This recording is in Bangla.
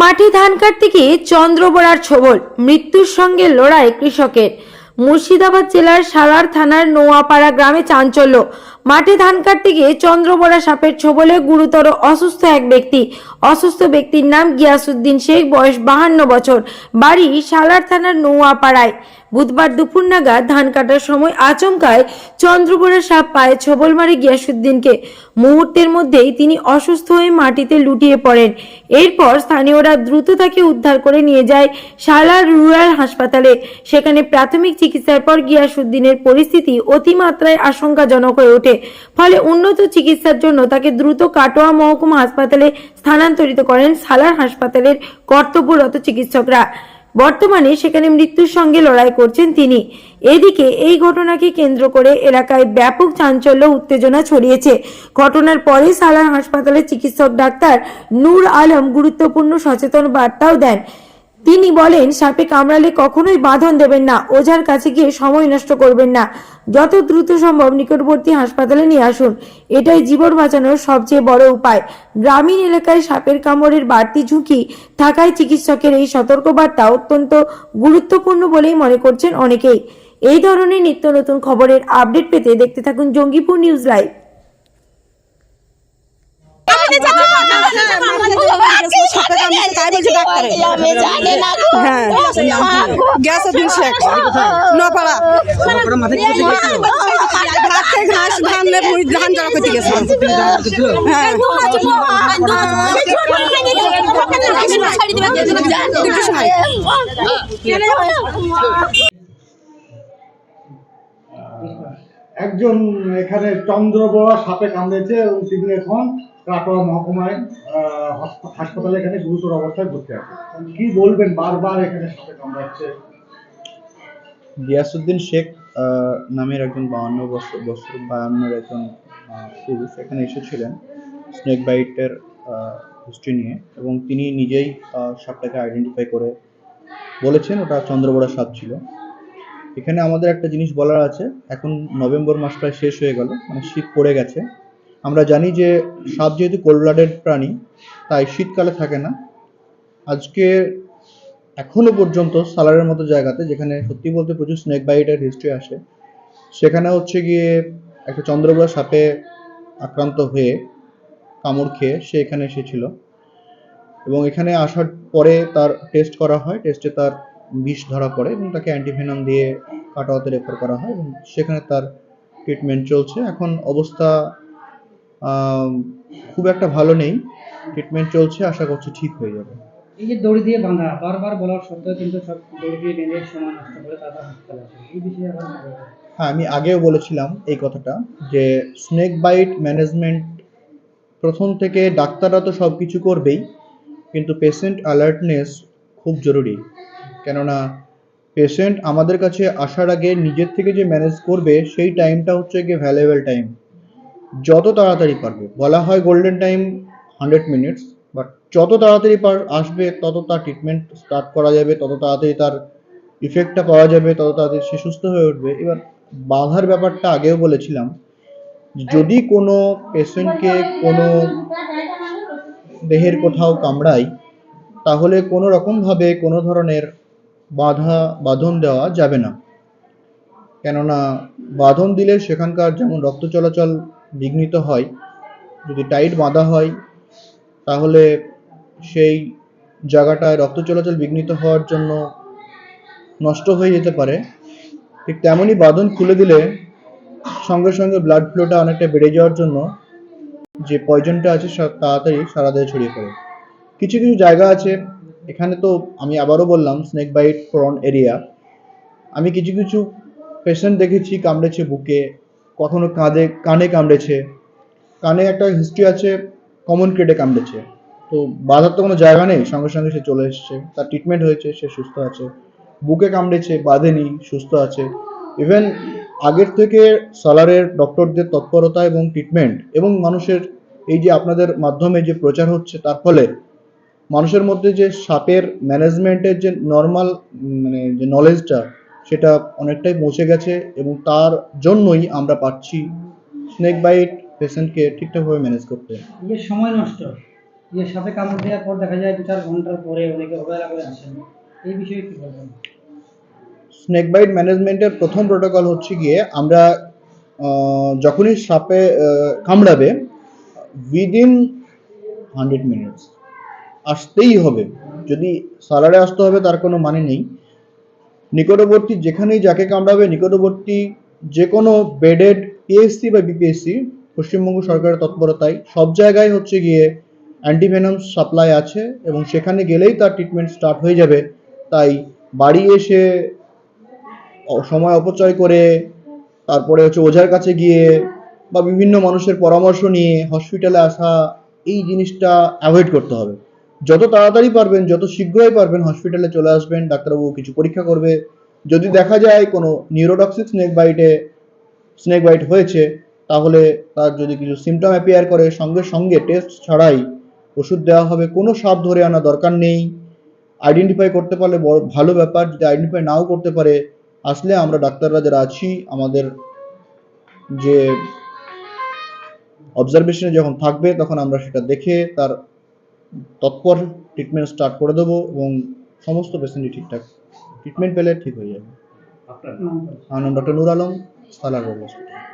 মাঠে ধান কাটতে গিয়ে চন্দ্রবড়ার ছবল, মৃত্যুর সঙ্গে লড়াই কৃষকের। মুর্শিদাবাদ জেলার সালার থানার নোয়াপাড়া গ্রামে চাঞ্চল্য। মাঠে ধান কাটতে গিয়ে চন্দ্রবড়া সাপের ছোবলে গুরুতর অসুস্থ এক ব্যক্তি। অসুস্থ ব্যক্তির নাম গিয়াসুদ্দিন শেখ, বয়স বাহান্ন বছর। বাড়ি সালার থানার নোয়াপাড়ায়। বুধবার দুপুর নাগাদ ধান কাটার সময় আচমকায় চন্দ্রবড়া সাপ পায়ে ছোবল মারে গিয়াসুদ্দিনকে। মুহূর্তের মধ্যেই তিনি অসুস্থ হয়ে মাটিতে লুটিয়ে পড়েন। এরপর স্থানীয়রা দ্রুত তাকে উদ্ধার করে নিয়ে যায় সালার রুরাল হাসপাতালে। সেখানে প্রাথমিক চিকিৎসার পর গিয়াসুদ্দিনের পরিস্থিতি অতিমাত্রায় আশঙ্কাজনক হয়ে ওঠে। ফলে উন্নত চিকিৎসার জন্য তাকে দ্রুত কাটোয়া মহকুমা হাসপাতালে স্থানান্তরিত করেন সালার হাসপাতালের কর্তব্যরত চিকিৎসকরা। বর্তমানে সেখানে মৃত্যুর সঙ্গে লড়াই করছেন তিনি। এদিকে এই ঘটনাকে কেন্দ্র করে এলাকায় ব্যাপক চাঞ্চল্য, উত্তেজনা ছড়িয়েছে। ঘটনার পরে সালার হাসপাতালের চিকিৎসক ডাক্তার নূর আলম গুরুত্বপূর্ণ সচেতন বার্তাও দেন। তিনি বলেন, সাপে কামড়ালে কখনোই বাঁধন দেবেন না, ওঝার কাছে গিয়ে সময় নষ্ট করবেন না। যত দ্রুত সম্ভব নিকটবর্তী হাসপাতালে নিয়ে আসুন, এটাই জীবন বাঁচানোর সবচেয়ে বড় উপায়। গ্রামীণ এলাকায় সাপের কামড়ের বাড়তি ঝুঁকি থাকায় চিকিৎসকের এই সতর্কবার্তা অত্যন্ত গুরুত্বপূর্ণ বলেই মনে করছেন অনেকেই। এই ধরনের নিত্য নতুন খবরের আপডেট পেতে দেখতে থাকুন জঙ্গিপুর নিউজ লাইভ। গ্যাস দিন নপাড়া রাতে ঘাস ধান ধান জড়া করতে গেছিলাম হ্যাঁ একজন এখানে চন্দ্রবড়া সাপে কামড়েছে এবং তিনি এখন কাটোয়া মহকুমায় হাসপাতালে এখানে গুরুতর অবস্থায় ভর্তি আছে। কি বলবেন বারবার এখানে সাপে কামড়াচ্ছে? গিয়াসুদ্দিন শেখ নামের একজন বছর একজন পুরুষ এখানে এসেছিলেন, স্নেক বাইটের হিস্ট্রি নিয়ে এবং তিনি নিজেই সাপটাকে আইডেন্টিফাই করে বলেছেন, ওটা চন্দ্রবড়া সাপ ছিল। এখানে আমাদের একটা জিনিস বলার আছে, এখন নভেম্বর মাস প্রায় শেষ হয়ে গেল মানে শীত পড়ে গেছে। আমরা জানি যে সাপ যেহেতু কোল্ড ব্লাডেড প্রাণী, তাই শীতকালে থাকে না। আজকে এখনও পর্যন্ত সালারের মতো জায়গাতে, যেখানে সত্যি বলতে প্রচুর স্নেক বাইটের হিস্ট্রি আসে, সেখানে হচ্ছে গিয়ে একটা চন্দ্রবড়া সাপে আক্রান্ত হয়ে কামড় খেয়ে সে এখানে এসেছিল। এবং এখানে আসার পরে তার টেস্ট করা হয় টেস্টে তার বিষ ধরা পড়ে এবং তাকে অ্যান্টিভেনম দিয়ে কাটাওয়াতে রেফার করা হয় এবং সেখানে তার ট্রিটমেন্ট চলছে। এখন অবস্থা খুব একটা ভালো নেই। ট্রিটমেন্ট চলছে আশা করছি ঠিক হয়ে যাবে। এই যে দড়ি দিয়ে বাঁধা বারবার বলার সত্ত্বেও কিন্তু সব দড়ি দিয়ে বেঁধে সময় নষ্ট করে তারপর হাসপাতালে এই বিষয়ে? হ্যাঁ আমি আগেও বলেছিলাম এই কথাটা যে স্নেক বাইট ম্যানেজমেন্ট প্রথম থেকে ডাক্তাররা তো সব কিছু করবেই কিন্তু পেশেন্ট অ্যালার্টনেস খুব জরুরি। কেননা পেশেন্ট আমাদের কাছে আসার আগে নিজের থেকে যে ম্যানেজ করবে সেই টাইমটা হচ্ছে গিয়ে ভ্যালুয়েবল টাইম যত তাড়াতাড়ি পারবে। বলা হয় golden time hundred minutes but যত তাড়াতাড়ি পার, আসবে, তত তার ট্রিটমেন্ট স্টার্ট করা যাবে, তত তাড়াতাড়ি তার ইফেক্টটা পাওয়া যাবে, তত তাড়াতাড়ি সে সুস্থ হয়ে উঠবে। এবার বাধার ব্যাপারটা আগেও বলেছিলাম, যদি কোনো পেশেন্টকে কোনো দেহের কোথাও কামড়ায়, তাহলে কোনো রকমভাবে কোনো ধরনের বাধা, বাঁধন দেওয়া যাবে না। কেননা বাঁধন দিলে সেখানকার যেমন রক্ত চলাচল বিঘ্নিত হয়, যদি টাইট বাঁধা হয়, তাহলে সেই জায়গাটায় রক্ত চলাচল বিঘ্নিত হওয়ার জন্য নষ্ট হয়ে যেতে পারে। ঠিক তেমনই বাঁধন খুলে দিলে সঙ্গে সঙ্গে ব্লাড ফ্লোটা অনেকটা বেড়ে যাওয়ার জন্য যে পয়জনটা আছে তাড়াতাড়ি সারা দেহে ছড়িয়ে পড়ে। কিছু কিছু জায়গা আছে, এখানে তো আমি আবারও বললাম স্নেক বাইট প্রন এরিয়া আমি কিছু কিছু পেশেন্ট দেখেছি, কামড়েছে বুকে কখনো কাঁধে, কানে কামড়েছে। কানে একটা হিস্ট্রি আছে কমন ক্রেডে কামড়েছে। তো বাধার তো কোনো জায়গা নেই, সঙ্গে সঙ্গে সে চলে এসেছে। তার ট্রিটমেন্ট হয়েছে, সে সুস্থ আছে। বুকে কামড়েছে, বাঁধেনি, সুস্থ আছে। ইভেন আগের থেকে সালারের ডক্টরদের তৎপরতা এবং ট্রিটমেন্ট এবং মানুষের এই যে আপনাদের মাধ্যমে যে প্রচার হচ্ছে, তার ফলে মানুষের মধ্যে যে সাপের ম্যানেজমেন্টের যে নর্মাল মানে যে নলেজটা সেটা অনেকটাই পৌঁছে গেছে এবং তার জন্যই আমরা পাচ্ছি স্নেক বাইট পেশেন্টকে ঠিকঠাকভাবে ম্যানেজ করতে। যে সময় নষ্ট। যে সাপে কামড় দেওয়ার পর দেখা যায় দু চার ঘণ্টার পরে অনেকে অবহেলা করে আসেন এই বিষয়ে কি বলবেন? স্নেক বাইট ম্যানেজমেন্টের প্রথম প্রোটোকল হচ্ছে গিয়ে আমরা যখনই সাপে কামড়াবে উইদিন হান্ড্রেড মিনিটস আসতেই হবে। যদি সালারে আসতে হবে তার কোনো মানে নেই। নিকটবর্তী যেখানেই যাকে কামড়াবে, নিকটবর্তী যে কোনো বেডেড পিএসসি বা বিপিএসসি পশ্চিমবঙ্গ সরকারের তৎপরতায় সব জায়গায় হচ্ছে গিয়ে অ্যান্টিভেনাম সাপ্লাই আছে এবং সেখানে গেলেই তার ট্রিটমেন্ট স্টার্ট হয়ে যাবে। তাই বাড়ি এসে সময় অপচয় করে, তারপরে হচ্ছে ওঝার কাছে গিয়ে বা বিভিন্ন মানুষের পরামর্শ নিয়ে হসপিটালে আসা, এই জিনিসটা অ্যাভয়েড করতে হবে। যত তাড়াতাড়ি পারবেন, যত শীঘ্রই পারবেন হসপিটালে চলে আসবেন, ডাক্তারবাবু কিছু পরীক্ষা করবে। যদি দেখা যায় কোনো নিউরোটক্সিক স্নেক বাইটে স্নেক বাইট হয়েছে, তাহলে তার যদি কিছু সিমটম অ্যাপিয়ার করে, সঙ্গে সঙ্গে টেস্ট ছাড়াই ওষুধ দেওয়া হবে। কোনো সাপ ধরে আনা দরকার নেই। আইডেন্টিফাই করতে পারলে বড়, ভালো ব্যাপার। যদি আইডেন্টিফাই নাও করতে পারে, আসলে আমরা ডাক্তাররা যারা আছি, আমাদের যে অবজারভেশনে যখন থাকবে, তখন আমরা সেটা দেখে তার তৎপর ট্রিটমেন্ট স্টার্ট করে দেবো এবং সমস্ত পেশেন্টই ঠিকঠাক ট্রিটমেন্ট পেলে ঠিক হয়ে যাবে। আনন্দ। আমার নাম ডক্টর নুর আলম সালার হসপিটাল